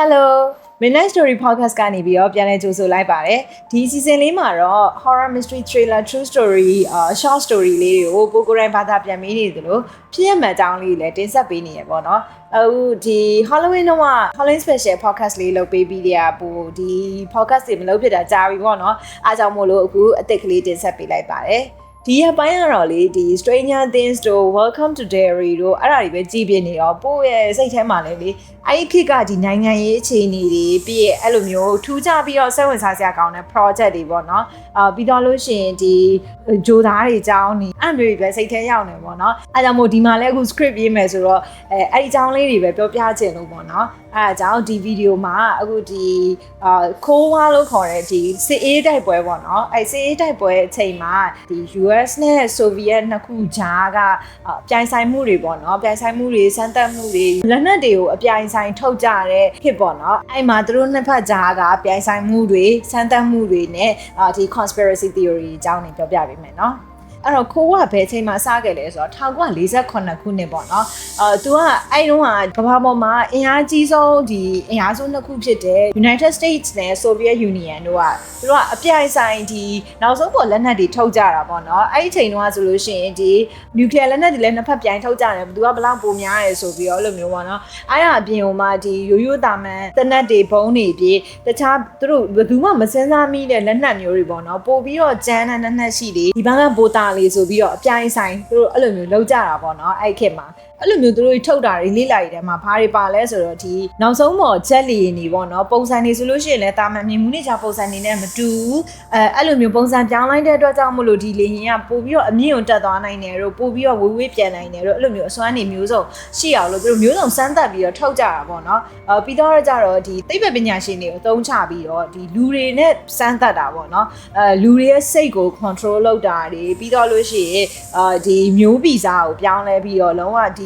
Hello Midnight Story Podcast ကနေပြီးတော့ပြန်လည်ကြိုဆိုလိုက်ပါတယ်ဒီ season လေးမှာတော့ horror mystery thriller true story အာ short story လေးတွေကိုကိုကိုရိုင်းဘာသာပြန်ပေးနေသလိုဖြစ်ရမှန်အကြောင်းလေးတွေလည်းတင်ဆက်ပေးနေရပေါ့နော်အခုဒီ Halloween တော့ Halloween special podcast လေးလုပ်ပေးပြီးတဲ့ပူဒီ podcast တွေမလုပ်ဖြစ်တာကြာပြီပေါ့နော်အားကြောင့်မို့လို့အခုအသစ်ကလေးတင်ဆက်ပေးလိုက်ပါတယ် ဒီရပိုင်းကတော့လေဒီ Stranger Things တို့ Welcome to Derry တို့အဲ့ဒါတွေပဲကြည်ပြနေတော့ပို့ရဲ့စိတ်ထဲမှာလည်းလေအဲ့ဒီခေတ်ကဒီနိုင်ငံရေးအခြေအနေတွေပြီးရဲ့အဲ့လိုမျိုးထူးခြားပြီးတော့စိတ်ဝင်စားစရာကောင်းတဲ့ project တွေပေါ့နော်အာပြီးတော့လို့ရှိရင်ဒီဂျိုသားတွေအကြောင်းနေအဲ့လိုမျိုးတွေပဲစိတ်ထဲရောက်နေပေါ့နော်အဲ့ကြောင့်မို့ဒီမှာလည်းအခု script ရေးမယ်ဆိုတော့အဲအဲ့ဒီအကြောင်းလေးတွေပဲပြောပြချင်လို့ပေါ့နော် အဲ့ဒါကြောင့်ဒီဗီဒီယိုမှာအခုဒီအာခိုးဝါလို့ခေါ်တဲ့ဒီစစ်အေးတိုက်ပွဲပေါ့နော်အဲ့စစ်အေးတိုက်ပွဲအချိန်မှာဒီ US နဲ့ Soviet နှစ်ခုကြားကအာပြိုင်ဆိုင်မှုတွေပေါ့နော်ပြိုင်ဆိုင်မှုတွေစမ်းသပ်မှုတွေလက်နက်တွေကိုအပြိုင်ဆိုင်ထုတ်ကြတဲ့ဖြစ်ပေါ့နော်အဲ့မှာသူတို့နှစ်ဖက်ကြားကပြိုင်ဆိုင်မှုတွေစမ်းသပ်မှုတွေနဲ့အာဒီ conspiracy theory အကြောင်းတွေပြောပြပေးမယ်နော် အဲ့တော့ခိုးကဘယ်ချိန်မှာစခဲ့လဲဆိုတော့1948ခုနှစ်ပေါ့နော်အာသူကအဲ့တုန်းကကမ္ဘာပေါ်မှာအင်အားကြီးဆုံးဒီအင်အားစုနှစ်ခုဖြစ်တဲ့ United States နဲ့ Soviet Union တို့ကသူတို့ကအပြိုင်ဆိုင်ဒီနောက်ဆုံးပေါ်လက်နက်တွေထုတ်ကြတာပေါ့နော်အဲ့ဒီချိန်တုန်းကဆိုလို့ရှိရင်ဒီ nuclear လက်နက်တွေလည်းနှစ်ဖက်ပြိုင်ထုတ်ကြတယ်ဘသူကဘလောက်ပိုများရဲဆိုပြီးတော့အဲ့လိုမျိုးပေါ့နော်အဲ့ဒါအပြင်ဟိုမှာဒီရိုးရိုးတာမန်တနက်တွေဘုံတွေပြီးတခြားသူတို့ဘသူမှမစင်စားမိတဲ့လက်နက်မျိုးတွေပေါ့နော်ပို့ပြီးတော့ကျန်းတဲ့လက်နက်ရှိတွေဒီဘက်ကဘိုတာလေးဆိုပြီးတော့အပြိုင်ဆိုင်သူတို့အဲ့လိုမျိုးလောက်ကြတာပေါ့နော်အဲ့ခေတ်မှာအဲ့လိုမျိုးသူတို့ထုတ်တာတွေလေးလိုက်တယ်မှာဘာတွေပါလဲဆိုတော့ဒီနောက်ဆုံးပေါ်ချက်လီနေပေါ့နော်ပုံစံနေဆိုလို့ရှိရင်လည်းတာမန်မြင်မှုနေချပုံစံနေနဲ့မတူဘူးအဲအဲ့လိုမျိုးပုံစံပြောင်းလိုက်တဲ့အတွက်ကြောင့်မလို့ဒီလေရင်ကပို့ပြီးတော့အမြင့်ုံတက်သွားနိုင်တယ်တို့ပို့ပြီးတော့ဝေးဝေးပြန်နိုင်တယ်တို့အဲ့လိုမျိုးအစွမ်းနေမျိုးစုံရှိအောင်လို့သူတို့မျိုးစုံစမ်းသပ်ပြီးတော့ထုတ်ကြတာပေါ့နော်အဲပြီးတော့ကြတော့ဒီသိပ္ပံပညာရှင်တွေကိုအသုံးချပြီးတော့ဒီလူတွေနဲ့စမ်းသပ်တာပေါ့နော်အဲလူတွေရဲ့စိတ်ကို control လုပ်တာတွေပြီးတော့လို့ရှိရင်အာဒီမျိုးဗီဇကိုပြောင်းလဲပြီးတော့လုံးဝဒီ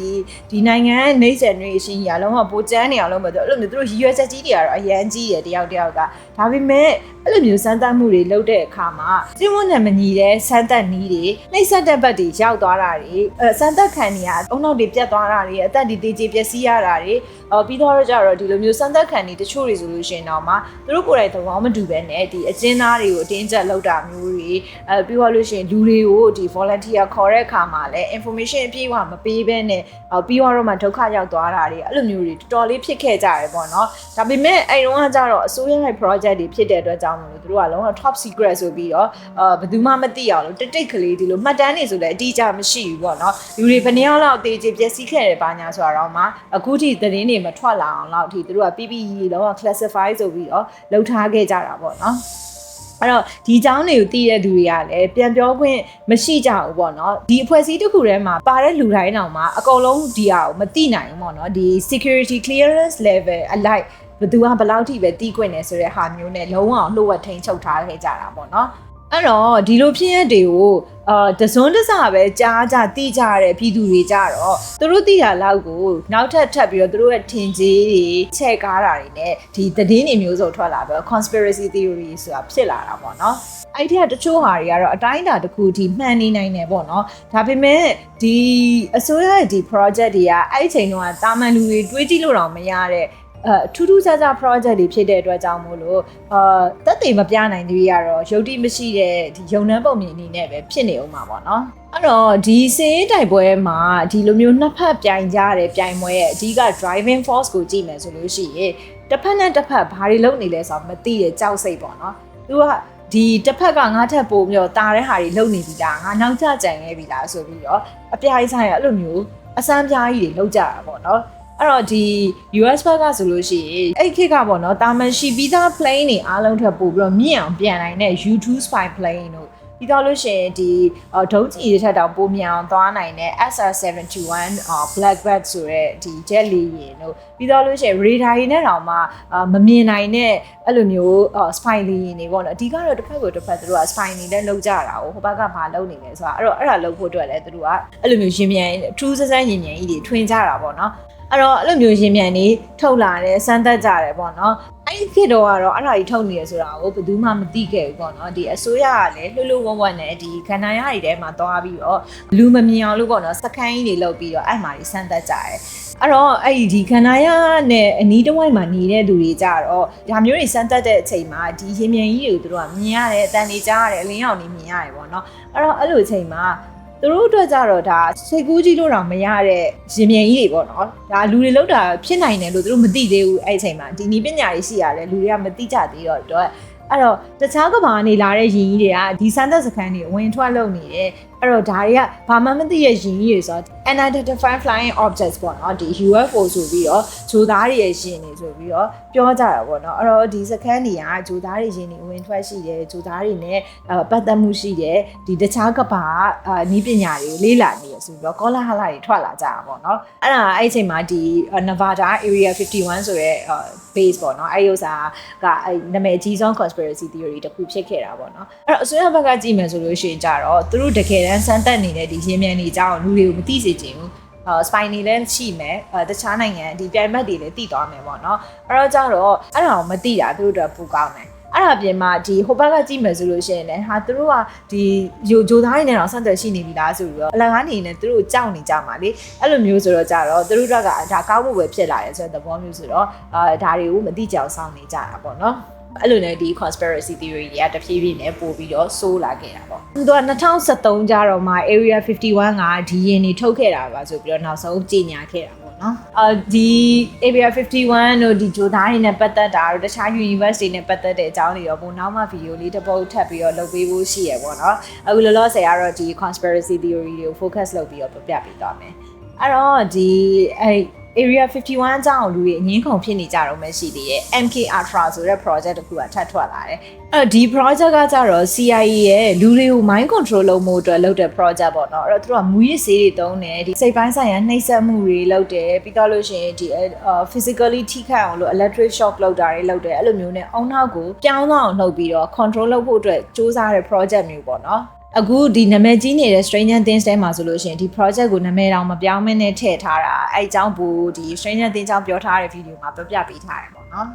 ဒီနိုင်ငံရဲ့နေဆက်နေရှင်ကြီးကလုံးဝပိုကျန်းနေအောင်လုပ်မယ်ဆိုတော့အဲ့လိုမျိုးသူတို့ရည်ရွယ်ချက်ကြီးတွေကတော့အရန်ကြီးတယ်တယောက်တယောက်ကဒါပေမဲ့အဲ့လိုမျိုးစမ်းသပ်မှုတွေလုပ်တဲ့အခါမှာကျင်းဝတ်နဲ့မညီတဲ့စမ်းသပ်နည်းတွေနှိပ်စက်တဲ့ဘက်တွေရောက်သွားတာတွေအဲစမ်းသပ်ခံနေရအုံနောက်တွေပြတ်သွားတာတွေအသက်တွေတေးကြီးပျက်စီးရတာတွေ အော်ပြီးတော့ကြတော့ဒီလိုမျိုးစမ်းသပ်ခံနေတချို့တွေဆိုလို့ရှိရင်တော့မှသူတို့ကိုယ်တိုင်သဘောမတူပဲနဲ့ဒီအကျဉ်းသားတွေကိုအတင်းကျပ်လုပ်တာမျိုးတွေအဲပြီးတော့လို့ရှိရင်လူတွေကိုဒီ volunteer ခေါ်တဲ့အခါမှာလည်း information အပြည့်အဝမပေးဘဲနဲ့အော်ပြီးတော့မှဒုက္ခရောက်သွားတာတွေအဲ့လိုမျိုးတွေတော်တော်လေးဖြစ်ခဲ့ကြတယ်ပေါ့နော်ဒါပေမဲ့အဲ့တုန်းကကြတော့အစိုးရရဲ့ project တွေဖြစ်တဲ့အတွက်ကြောင့်မလို့သူတို့ကလုံးဝ top secret ဆိုပြီးတော့အာဘယ်သူမှမသိအောင်လို့တိတ်တိတ်ကလေးဒီလိုမှတ်တမ်းတွေဆိုလည်းအတိအကျမရှိဘူးပေါ့နော်လူတွေဘယ်နှယောက်လောက်တေးချပျက်စီးခဲ့တယ်ပါညာဆိုတော့မှအခုထိသတင်းတွေမထွက်လာအောင်လောက်ထိသူတို့က PPE လုံးဝ classify ဆိုပြီးတော့လှုပ်ထားခဲ့ကြတာပေါ့နော်အဲ့တော့ဒီအကြောင်းတွေကိုသိတဲ့သူတွေကလည်းပြန်ပြောခွင့်မရှိကြဘူးပေါ့နော်ဒီအဖွဲ့အစည်းတစ်ခုထဲမှာပါတဲ့လူတိုင်းတောင်မှအကုန်လုံးဒီဟာကိုမသိနိုင်ဘူးပေါ့နော်ဒီ security clearance level အလိုက်ဘသူကဘယ်လောက်ထိပဲတီးခွင့်နေဆိုတဲ့ဟာမျိုးနဲ့လုံးဝလှုပ်ဝက်ထိန်ချုပ်ထားခဲ့ကြတာပေါ့နော်အဲ့တော့ဒီလိုဖြစ်ရတွေကို အာတစွန်းတစပဲကြားကြသိကြရတဲ့ပြည်သူတွေကြတော့သူတို့သိတာလောက်ကိုနောက်ထပ်ထပ်ပြီးတော့သူတို့ရဲ့ထင်ကြီးတွေချဲ့ကားတာတွေနဲ့ဒီသတင်းတွေမျိုးစုံထွက်လာပြီး conspiracy theory ဆိုတာဖြစ်လာတာပေါ့နော်အဲ့ဒီကတချို့ဟာတွေကတော့အတိုင်းအတာတစ်ခုထိမှန်နေနိုင်တယ်ပေါ့နော်ဒါပေမဲ့ဒီအစိုးရရဲ့ဒီ project တွေကအဲ့ဒီချိန်တုန်းကတာမန်လူတွေတွေးကြည့်လို့တော့မရတဲ့ အဲထူးထူးခြားခြား project တွေဖြစ်တဲ့အတွက်ကြောင့်မို့လို့အာတက်တည်မပြနိုင်သေးရတော့ရုပ်တိမရှိတဲ့ဒီယုံနှန်းပုံမြင်အနေနဲ့ပဲဖြစ်နေအောင်ပါပေါ့နော်အဲ့တော့ဒီစင်ရေးတိုက်ပွဲမှာဒီလိုမျိုးနှစ်ဖက်ပြိုင်ကြတဲ့ပြိုင်ပွဲရဲ့အဓိက driving force ကိုကြည့်မယ်ဆိုလို့ရှိရင်တစ်ဖက်နဲ့တစ်ဖက်ဘာတွေလုပ်နေလဲဆိုတော့မသိတဲ့ကြောက်စိတ်ပေါ့နော်သူကဒီတစ်ဖက်ကငါထက်ပိုပြီးတော့တာတဲ့ဟာတွေလုပ်နေပြီလားငါနောက်ကျကြံခဲ့ပြီလားဆိုပြီးတော့အပြိုင်ဆိုင်ရအဲ့လိုမျိုးအစမ်းပြားကြီးတွေလုပ်ကြတာပေါ့နော် အဲ့တော့ဒီ US ဘက်ကဆိုလို့ရှိရင်အဲ့ခေတ်ကပေါ့နော်တာမန်ရှိပြီးသား plane တွေအားလုံးထပ်ပို့ပြီးတော့မြင့်အောင်ပြန်နိုင်တဲ့ U2 spy plane တို့ပြီးတော့လို့ရှိရင်ဒီဒုံးကျည်တွေထက်တောင်ပိုမြန်အောင်သွားနိုင်တဲ့ SR71 Blackbird ဆိုတဲ့ဒီ jet လေယာဉ်တို့ပြီးတော့လို့ရှိရင် radar တွေနဲ့တောင်မှမမြင်နိုင်တဲ့အဲ့လိုမျိုး spy လေယာဉ်တွေပေါ့နော်အဓိကတော့တစ်ဖက်ကိုတစ်ဖက်သူတို့က spy နေနဲ့လောက်ကြတာကိုဟိုဘက်ကဘာလုပ်နေလဲဆိုတာအဲ့တော့အဲ့ဒါလုပ်ဖို့အတွက်လည်းသူတို့ကအဲ့လိုမျိုးရင်မြန်ထူးဆန်းဆန်းရင်မြန်ကြီးတွေထွင်ကြတာပေါ့နော် အဲ့တော့အဲ့လိုမျိုးရှင်မြန်နေထုတ်လာတယ်စမ်းသက်ကြတယ်ပေါ့နော်အဲ့ဒီခေတ်တော့ကတော့အဲ့ဒါကြီးထုတ်နေရဆိုတာကိုဘယ်သူမှမသိခဲ့ဘူးပေါ့နော်ဒီအစိုးရကလည်းလှလှဝက်ဝက်နဲ့ဒီခန္ဓာရည်ထဲမှာသွားပြီးတော့လူမမြင်အောင်လို့ပေါ့နော်စကိုင်းကြီးတွေလောက်ပြီးတော့အဲ့မှာကြီးစမ်းသက်ကြတယ်အဲ့တော့အဲ့ဒီဒီခန္ဓာရနဲ့အနီးတစ်ဝိုက်မှာနေတဲ့သူတွေကြတော့ဒါမျိုးတွေစမ်းသက်တဲ့အချိန်မှာဒီရင်မြန်ကြီးတွေကိုသူတို့ကမြင်ရတယ်အတန်တွေကြားရတယ်အလင်းရောင်တွေမြင်ရတယ်ပေါ့နော်အဲ့တော့အဲ့လိုအချိန်မှာ သူတို့အတွက်ကြတော့ဒါစိတ်ကူးကြီးလို့တော့မရတဲ့ရင်မြန်ကြီးတွေပေါ့နော်ဒါလူတွေလောက်တာဖြစ်နိုင်တယ်လို့သူတို့မသိသေးဘူးအဲ့အချိန်မှာဒီနီးပညာတွေရှိရတယ်လူတွေကမသိကြသေးတော့တော့အဲ့တော့တခြားကဘာကနေလာတဲ့ရင်ကြီးတွေကဒီစမ်းသက်စခန်းတွေဝင်ထွက်လုပ်နေတယ် အဲ့တော့ဒါတွေကဘာမှမသိရဲ့ရင်ကြီးတွေဆိုတော့ unidentified flying objects ပေါ့နော်ဒီ UFO ဆိုပြီးတော့ဂျိုသားတွေရဲ့ရှင်တွေဆိုပြီးတော့ပြောကြတာပေါ့နော်အဲ့တော့ဒီစခန်းတွေကဂျိုသားတွေရှင်တွေဝင်ထွက်ရှိတယ်ဂျိုသားတွေနဲ့ပတ်သက်မှုရှိတယ်ဒီတခြားကဘာနီးပညာတွေကိုလေ့လာနေရဆိုပြီးတော့ကောလာဟလာတွေထွက်လာကြတာပေါ့နော်အဲ့ဒါအဲ့အချိန်မှာဒီ Nevada Area 51ဆိုတဲ့ base ပေါ့နော်အဲ့ဒီဥစ္စာကအဲ့နာမည်အကြီးဆုံး conspiracy theory တစ်ခုဖြစ်ခဲ့တာပေါ့နော်အဲ့တော့အစိုးရဘက်ကကြည့်မယ်ဆိုလို့ရှိရင်ကြတော့သူတို့တကယ်တမ်းစမ်းသပ်နေတဲ့ဒီရင်းမြန်နေကြအောင်လူတွေကိုမသိစေချင်ဘူးအာစပိုင်နေလည်းရှိမယ်အဲတခြားနိုင်ငံဒီပြိုင်ဘက်တွေလည်းတည်သွားမယ်ပေါ့နော်အဲ့တော့ကြတော့အဲ့ဒါကိုမသိတာသူတို့တော့ပူကောင်းတယ်အဲ့ဒါပြင်မှာဒီဟိုဘက်ကကြည့်မယ်ဆိုလို့ရှိရင်လည်းဟာသူတို့ကဒီဂျိုဂျိုသားတွေနဲ့တော့ဆက်သွယ်ရှိနေပြီလားဆိုပြီးတော့အလကားနေနဲ့သူတို့ကြောက်နေကြမှာလေအဲ့လိုမျိုးဆိုတော့ကြတော့သူတို့ကဒါကောင်းမှုပဲဖြစ်လာတယ်ဆိုတဲ့သဘောမျိုးဆိုတော့အာဒါတွေကိုမသိကြအောင်စောင့်နေကြတာပေါ့နော် အဲ့လိုနဲ့ဒီ conspiracy theory တွေကတဖြည်းဖြည်းနဲ့ပို့ပြီးတော့ဆိုးလာခဲ့တာပေါ့။သူက2013ကျတော့မှ Area 51ကဒီရင်နေထုတ်ခဲ့တာပါဆိုပြီးတော့နောက်ဆုံးကြေညာခဲ့တာပေါ့နော်။အာဒီ Area 51တို့ဒီဂျိုသားတွေနဲ့ပတ်သက်တာတို့တခြား university နဲ့ပတ်သက်တဲ့အကြောင်းတွေရောပုံနောက်မှဗီဒီယိုလေးတစ်ပုတ်ထပ်ပြီးတော့လုပ်ပေးဖို့ရှိရပေါ့နော်။အခုလောလောဆယ်ကတော့ဒီ conspiracy theory တွေကို focus လုပ်ပြီးတော့ပြပြပေးသွားမယ်။အဲ့တော့ဒီအဲ့ Area 51အကြောင်းလူတွေအငင်းခုန်ဖြစ်နေကြတော့မှရှိသေးတယ် MK Ultra ဆိုတဲ့ project တစ်ခုကထပ်ထွက်လာတယ်အဲ့ဒီ project ကကြတော့ CIA ရဲ့လူတွေကို mind control လုပ်မှုအတွက်လုပ်တဲ့ project ပေါ့နော်အဲ့တော့သူတို့ကမူရစ်ဆေးတွေသုံးတယ်ဒီစိတ်ပိုင်းဆိုင်ရာနှိပ်စက်မှုတွေလုပ်တယ်ပြီးတော့လို့ရှိရင်ဒီ physically ထိခိုက်အောင်လို့ electric shock လုပ်တာတွေလုပ်တယ်အဲ့လိုမျိုးနဲ့အောင်းနောက်ကိုပြောင်းသွားအောင်လုပ်ပြီးတော့ control လုပ်ဖို့အတွက်စူးစမ်းတဲ့ project မျိုးပေါ့နော် အခုဒီနာမည်ကြီးနေတဲ့ Stranger Things ထဲမှာဆိုလို့ရှိရင်ဒီ project ကိုနာမည်တောင်မပြောင်းမနဲ့ထည့်ထားတာအဲအကြောင်းဘူဒီ Stranger Things အကြောင်းပြောထားတဲ့ဗီဒီယိုမှာပြပြပေးထားတယ်ပေါ့နော်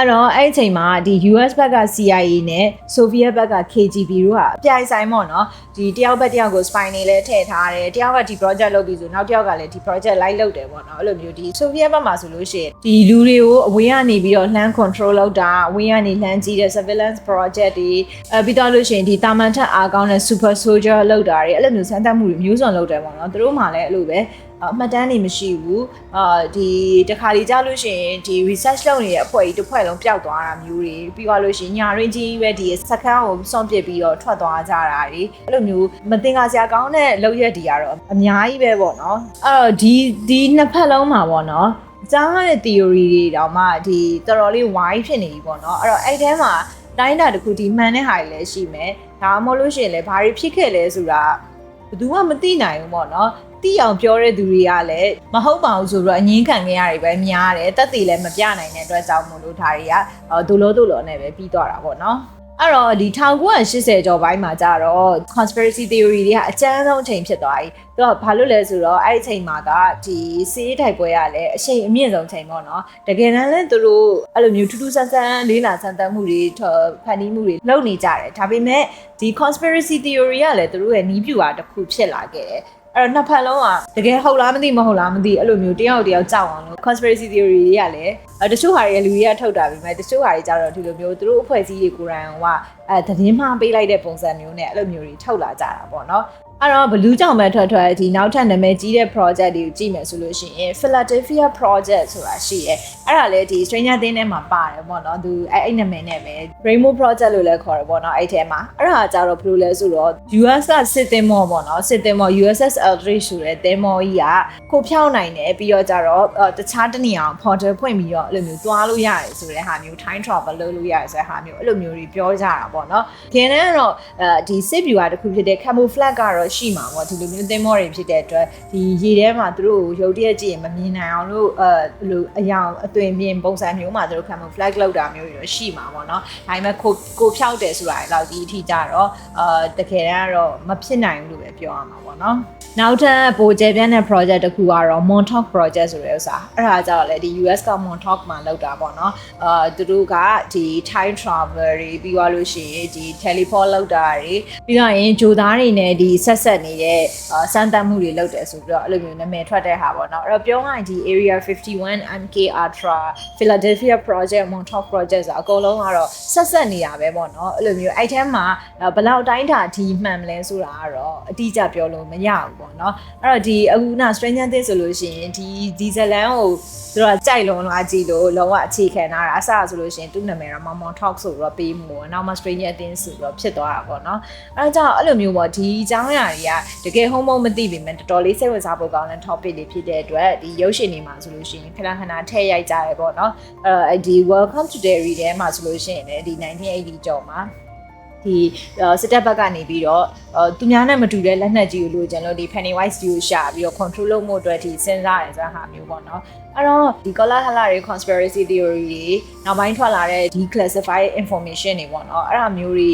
အဲ့တော့အဲ့အချိန်မှာဒီ US ဘက်က CIA နဲ့ Soviet ဘက်က KGB တို့ကအပြိုင်ဆိုင်ပေါ့နော်ဒီတယောက်ဘက်တယောက်ကို spy နေလဲထည့်ထားတယ်တယောက်ကဒီ project လုပ်ပြီးဆိုနောက်တယောက်ကလည်းဒီ project လိုက်လုပ်တယ်ပေါ့နော်အဲ့လိုမျိုးဒီ Soviet ဘက်မှာဆိုလို့ရှိရင်ဒီလူတွေကိုအဝေးကနေပြီးတော့လှမ်း control လုပ်တာအဝေးကနေလှမ်းကြည့်တဲ့ surveillance project တွေအဲပြီးတော့လို့ရှိရင်ဒီတာမန်ထက်အားကောင်းတဲ့ super soldier လုပ်တာတွေအဲ့လိုမျိုးစမ်းသပ်မှုတွေမျိုးစုံလုပ်တယ်ပေါ့နော်သူတို့မှလည်းအဲ့လိုပဲ အမှတ်တမ်းတွေမရှိဘူးအာဒီတခါလေကြားလို့ရှိရင်ဒီ research လုပ်နေတဲ့အဖွဲ့ကြီးတစ်ဖွဲ့လုံးပျောက်သွားတာမျိုးတွေပြီးသွားလို့ရှိရင်ညာရင်းကြီးပဲဒီစကန်းကိုစွန့်ပစ်ပြီးတော့ထွက်သွားကြတာတွေအဲ့လိုမျိုးမတင်ကစရာကောင်းတဲ့လောက်ရက်တွေကတော့အများကြီးပဲပေါ့နော်အဲ့တော့ဒီဒီနှစ်ဖက်လုံးမှာပေါ့နော်ကြားရတဲ့ theory တွေတောင်မှဒီတော်တော်လေး wide ဖြစ်နေပြီပေါ့နော်အဲ့တော့အဲ့ထဲမှာတိုင်းတာတစ်ခုဒီမှန်တဲ့ဟာတွေလည်းရှိမယ်ဒါမှမဟုတ်လို့ရှိရင်လည်းဘာတွေဖြစ်ခဲ့လဲဆိုတာဘယ်သူမှမသိနိုင်ဘူးပေါ့နော် တိအောင်ပြောတဲ့သူတွေကလည်းမဟုတ်ပါဘူးဆိုတော့အငင်းခံခဲ့ရတယ်ပဲများတယ်တက်တည်လည်းမပြနိုင်တဲ့အတွက်ကြောင့်မို့လို့ဒါတွေကဒိုလိုဒိုလိုနဲ့ပဲပြီးသွားတာပေါ့နော်အဲ့တော့ဒီ1980ကျော်ပိုင်းမှာကြတော့ conspiracy theory တွေကအကျဉ်းဆုံးအချိန်ဖြစ်သွားပြီ။သူကဘာလို့လဲဆိုတော့အဲ့ဒီအချိန်မှာကဒီစီးရေးထိုက်ပွဲရလဲအချိန်အမြင့်ဆုံးချိန်ပေါ့နော်။တကယ်တမ်းလဲသူတို့အဲ့လိုမျိုးထူးထူးဆန်းဆန်းလေးလာဆန်းသတ်မှုတွေဖန်တီးမှုတွေလုပ်နေကြတယ်။ဒါပေမဲ့ဒီ conspiracy theory ကလည်းသူတို့ရဲ့နီးပြူတာတစ်ခုဖြစ်လာခဲ့တယ်။ အဲ့တော့နှစ်ဖက်လုံးကတကယ်ဟုတ်လားမသိမဟုတ်လားမသိအဲ့လိုမျိုးတယောက်တယောက်ကြောက်အောင်လို့ conspiracy theory တွေကလည်းတချို့ဟာတွေလူတွေကထုတ်တာပြီးမဲ့တချို့ဟာတွေကြတော့ဒီလိုမျိုးသူတို့အဖွဲ့အစည်းတွေကိုယ်တိုင်ကအဲသတင်းမှားပေးလိုက်တဲ့ပုံစံမျိုးနဲ့အဲ့လိုမျိုးတွေထုတ်လာကြတာပေါ့နော် အဲ့တော့ဘလူးကြောင့်ပဲထွက်ထွက်ဒီနောက်ထပ်နာမည်ကြီးတဲ့ project တွေကိုကြည့်မယ်ဆိုလို့ရှိရင် Philadelphia project ဆိုတာရှိရဲအဲ့ဒါလည်းဒီ Stranger Things ထဲမှာပါတယ်ပေါ့နော်သူအဲ့အဲ့နာမည်နဲ့ပဲ Rainbow project လို့လည်းခေါ်တယ်ပေါ့နော်အဲ့ထဲမှာအဲ့ဒါကြတော့ဘယ်လိုလဲဆိုတော့ US ကစစ်သင်္ဘောပေါ့နော်စစ်သင်္ဘော USS Eldridge ဆိုတဲ့သင်္ဘောကြီးကကိုဖြောင်းနိုင်တယ်ပြီးတော့ကြတော့တခြားတနေရာအောင် portal ဖွင့်ပြီးတော့အဲ့လိုမျိုးသွားလို့ရတယ်ဆိုတဲ့ဟာမျိုး time travel လုပ်လို့ရတယ်ဆိုတဲ့ဟာမျိုးအဲ့လိုမျိုးတွေပြောကြတာပေါ့နော်ခင်ဗျားတော့အဲဒီစစ်ဗျူဟာတစ်ခုဖြစ်တဲ့ camouflage ကတော့တော့ရှိမှာပေါ့ဒီလိုမျိုးသင်္ဘောတွေဖြစ်တဲ့အတွက်ဒီရေထဲမှာသူတို့ကိုရုပ်တရက်ကြည့်ရင်မမြင်နိုင်အောင်လို့အဲလိုအယောင်အသွင်ပြင်ပုံစံမျိုးမှာသူတို့ camouflage လောက်တာမျိုးတွေတော့ရှိမှာပေါ့နော်ဒါပေမဲ့ကိုကိုဖြောက်တယ်ဆိုတာတော့ဒီအထိကြတော့အာတကယ်တမ်းကတော့မဖြစ်နိုင်ဘူးလို့ပဲပြောရမှာပေါ့နော်နောက်ထပ်ပိုကျယ်ပြန့်တဲ့ project တစ်ခုကတော့ Montauk project ဆိုတဲ့ဥစ္စာအဲ့ဒါကြတော့လေဒီ US က Montauk မှာလောက်တာပေါ့နော်အာသူတို့ကဒီ time travel တွေပြီးသွားလို့ရှိရင်ဒီ teleport လောက်တာတွေပြီးတော့ရင်ဂျိုသားတွေနဲ့ဒီဆက်ဆက်နေတဲ့အာစမ်းသပ်မှုတွေလုပ်တယ်ဆိုပြီးတော့အဲ့လိုမျိုးနာမည်ထွက်တဲ့ဟာပေါ့နော်အဲ့တော့ပြောရရင်ဒီ area 51 MK Ultra Philadelphia project Montauk project ဆိုအကုန်လုံးကတော့ဆက်ဆက်နေတာပဲပေါ့နော်အဲ့လိုမျိုးအဲ့ထဲမှာဘယ်လောက်တိုင်းတာဒီမှန်မလဲဆိုတာကတော့အတိအကျပြောလို့မရဘူးပေါ့နော်အဲ့တော့ဒီအခုန Stranger Things ဆိုလို့ရှိရင်ဒီဒီဇလန်ကိုသူတို့ကကြိုက်လုံးလာကြည့်လို့လုံးဝအခြေခံထားတာအစဆိုလို့ရှိရင်သူ့နာမည်က Momon Talk ဆိုတော့ပေးမှုပေါ့နောက်မှ Stranger Things ဆိုတော့ဖြစ်သွားတာပေါ့နော်အဲ့ဒါကြောင့်အဲ့လိုမျိုးပေါ့ဒီအကြောင်းအရာတွေကတကယ်ဟုံးမုံမသိပေမဲ့တော်တော်လေးစိတ်ဝင်စားဖို့ကောင်းတဲ့ topic တွေဖြစ်တဲ့အတွက်ဒီရုပ်ရှင်တွေမှာဆိုလို့ရှိရင်ခဏခဏထည့်ရိုက်ကြရပေါ့နော်အဲဒီ Welcome to Derry ထဲမှာဆိုလို့ရှိရင်လည်းဒီ1980ကျော်မှာ ဒီစစ်တပ်ဘက်ကနေပြီးတော့သူများနဲ့မတူတဲ့လက်နက်ကြီးကိုလိုချင်လို့ဒီ Pennywise ကြီးကိုရှာပြီးတော့ control လုပ်မှုအတွက်ဒီစဉ်းစားတယ်ဆိုတာဟာမျိုးပေါ့နော်အဲ့တော့ဒီ color hala တွေ conspiracy theory တွေနောက်ပိုင်းထွက်လာတဲ့ဒီ classified information တွေပေါ့နော်အဲ့ဒါမျိုးတွေ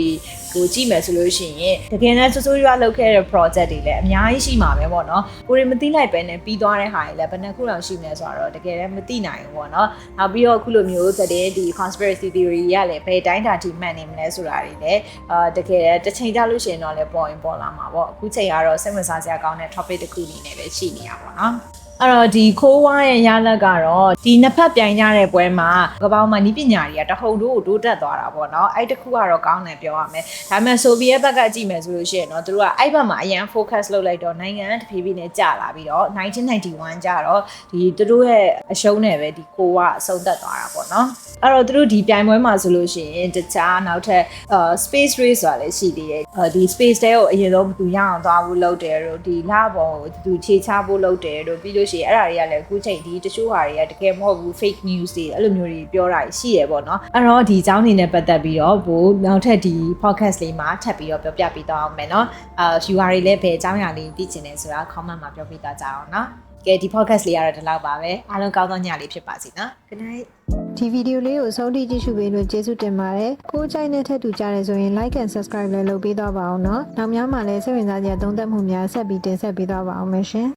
ကိုကြည့်မယ်ဆိုလို့ရှိရင်တကယ်နဲ့စိုးစိုးရွားလုပ်ခဲ့တဲ့ project တွေလည်းအများကြီးရှိမှာပဲပေါ့နော်ကိုရီမသိလိုက်ပဲနဲ့ပြီးသွားတဲ့ဟာတွေလည်းဘယ်နှခုလောက်ရှိမလဲဆိုတော့တကယ်လည်းမသိနိုင်ဘူးပေါ့နော်နောက်ပြီးတော့အခုလိုမျိုးသတင်းဒီ conspiracy theory ရလည်းဘယ်တိုင်းတာထိမှန်နေမလဲဆိုတာတွေလည်းအာတကယ်တစ်ချိန်ကြလို့ရှိရင်တော့လည်းပေါ်ရင်ပေါ်လာမှာပေါ့အခုချိန်ကတော့စိတ်ဝင်စားစရာကောင်းတဲ့ topic တစ်ခုအနေနဲ့ပဲရှိနေရပါတော့ အဲ့တော့ဒီခိုးဝါးရဲ့ရလက်ကတော့ဒီနှစ်ဖက်ပြိုင်ကြတဲ့ပွဲမှာကပောင်းမှာနီးပညာတွေကတဟုန်တို့ကိုတိုးတက်သွားတာပေါ့နော်အဲ့တခုကတော့ကောင်းတယ်ပြောရမယ်ဒါပေမဲ့ဆိုဗီယက်ဘက်ကကြည့်မယ်ဆိုလို့ရှိရင်တော့သူတို့ကအဲ့ဘက်မှာအရန် focus လုပ်လိုက်တော့နိုင်ငံတဖြည်းဖြည်းနဲ့ကျလာပြီးတော့1991ကျတော့ဒီသူတို့ရဲ့အရှုံးနဲ့ပဲဒီကိုကအဆုံးသက်သွားတာပေါ့နော်အဲ့တော့သူတို့ဒီပြိုင်ပွဲမှာဆိုလို့ရှိရင်တခြားနောက်ထပ်အာ space race ဆိုတာလည်းရှိသေးတယ်အာဒီ space တဲကိုအရင်ဆုံးဘယ်သူရအောင်သွားဖို့လုပ်တယ်တို့ဒီလပေါ်ကိုသူခြေချဖို့လုပ်တယ်တို့ပြီးလို့ရှိရင်အဲ့ဒါတွေကလည်းအခုချိန်ဒီတချို့ဟာတွေကတကယ်မဟုတ်ဘူး fake news တွေအဲ့လိုမျိုးတွေပြောတာရှိရပေါ့နော်အဲ့တော့ဒီအကြောင်းနေနဲ့ပတ်သက်ပြီးတော့ဘို့နောက်ထပ်ဒီ podcast လေးမှာထပ်ပြီးတော့ပြောပြပေးတော့အောင်မယ်နော်အာ viewer တွေလည်းဘယ်အကြောင်းအရာလေးသိချင်လဲဆိုတာ comment မှာပြောပြသွားကြအောင်နော်ကဲဒီ podcast လေးကတော့ဒီလောက်ပါပဲအားလုံးကောင်းသောညလေးဖြစ်ပါစေနော် good night ဒီဗီဒီယိုလေးကိုဆုံးထိကြည့်ရှုပေးလို့ကျေးဇူးတင်ပါတယ်။ကိုယ်ကြိုက်တဲ့ထက်တူကြတယ်ဆိုရင် like and subscribe လည်းလုပ်ပေးတော့ပါအောင်နော်။နောက်များမှလည်းစိတ်ဝင်စားစရာသုံးသပ်မှုများဆက်ပြီးတင်ဆက်ပေးတော့ပါအောင်မယ်ရှင်။